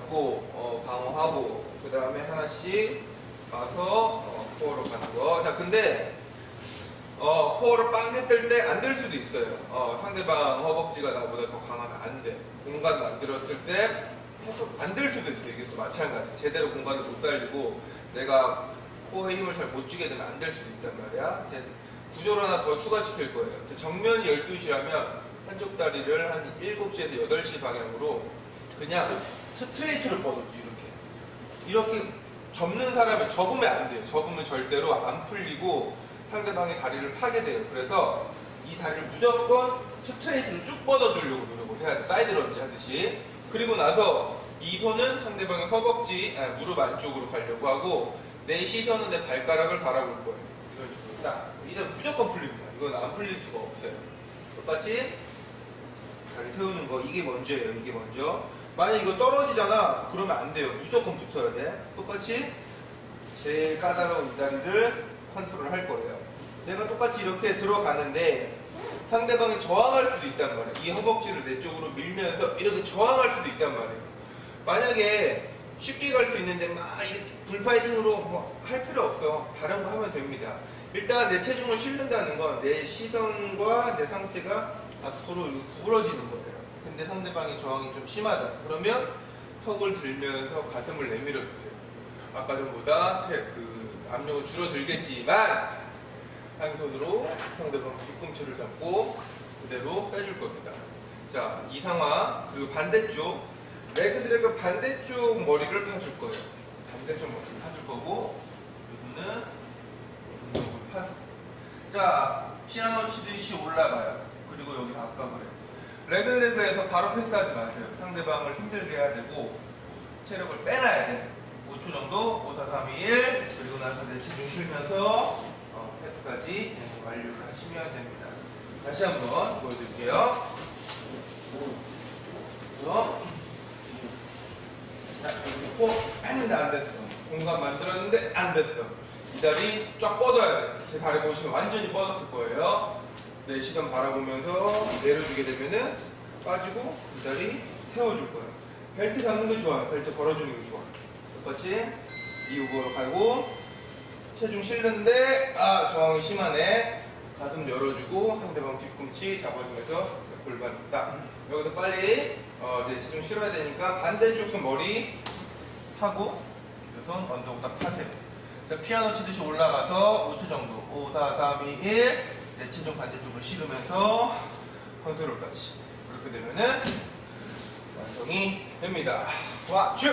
잡고 어, 방어하고 그 다음에 하나씩 가서 어, 코어로 가는 거. 자 근데 어, 코어를 빵 했을 때 안 될 수도 있어요. 어, 상대방 허벅지가 나보다 더 강하면 안 돼. 공간 만들었을 때 안 될 수도 있어요. 이게 또 마찬가지. 제대로 공간을 못 살리고 내가 코어에 힘을 잘 못 주게 되면 안 될 수도 있단 말이야. 이제 구조를 하나 더 추가시킬 거예요. 제 정면이 12시라면 한쪽 다리를 한 7시에서 8시 방향으로 그냥 스트레이트로 뻗어줘 이렇게. 이렇게 접는 사람이 접으면 안 돼요. 접으면 절대로 안 풀리고 상대방의 다리를 파게 돼요. 그래서 이 다리를 무조건 스트레이트로 쭉 뻗어주려고 노력을 해야 돼. 사이드 런지 하듯이. 그리고 나서 이 손은 상대방의 허벅지, 아니, 무릎 안쪽으로 가려고 하고 내 시선은 내 발가락을 바라볼 거예요. 이런 식으로 딱. 이건 무조건 풀립니다. 이건 안 풀릴 수가 없어요. 똑같이 다리 세우는 거 이게 먼저예요. 이게 먼저. 만약 이거 떨어지잖아. 그러면 안 돼요. 무조건 붙어야 돼. 똑같이 제일 까다로운 이 다리를 컨트롤 할 거예요. 내가 똑같이 이렇게 들어가는데 상대방이 저항할 수도 있단 말이에요. 이 허벅지를 내 쪽으로 밀면서 이렇게 저항할 수도 있단 말이에요. 만약에 쉽게 갈 수 있는데 막 이렇게 불파이팅으로 뭐 할 필요 없어. 다른 거 하면 됩니다. 일단 내 체중을 실는다는 건 내 시선과 내 상체가 앞으로 구부러지는 거예요. 근데 상대방의 저항이 좀 심하다. 그러면 턱을 들면서 가슴을 내밀어 주세요. 아까 전보다 체, 그 압력은 줄어들겠지만 한 손으로 상대방 뒤꿈치를 잡고 그대로 빼줄 겁니다. 자, 이 상황 그리고 반대쪽 레그 드래그 반대쪽 머리를 파줄 거예요. 반대쪽 머리를 파줄 거고 파줄 거예요. 자, 피아노 치듯이 올라가요. 그리고 여기서 아까 그래. 레그 드래그에서 바로 패스하지 마세요. 상대방을 힘들게 해야 되고 체력을 빼놔야 돼. 5초 정도, 5, 4, 3, 2, 1 그리고 나서 내 체중 쉬면서 어, 패스까지 완료를 하시면 됩니다. 다시 한번 보여드릴게요. 그래서 자, 여기 코 했는데 안 됐어. 공간 만들었는데 안 됐어. 이 다리 쫙 뻗어야 돼. 제 다리 보시면 완전히 뻗었을 거예요. 내 시선 바라보면서 내려주게 되면은 빠지고 이 다리 세워줄 거예요. 벨트 잡는 게 좋아요. 벨트 걸어주는 게 좋아. 똑같이 이 오버로 가고 체중 실는데 아 저항이 심하네. 가슴 열어주고 상대방 뒤꿈치 잡아주면서 골반 딱 여기서 빨리 어, 내 체중 실어야 되니까 반대쪽 손 머리 하고 이손 언더고 딱 파세요. 자 피아노 치듯이 올라가서 5초 정도 5, 4, 3, 2, 1 내 체중 반대쪽을 실으면서 컨트롤까지 그렇게 되면은 완성이 됩니다. 와, 쭉!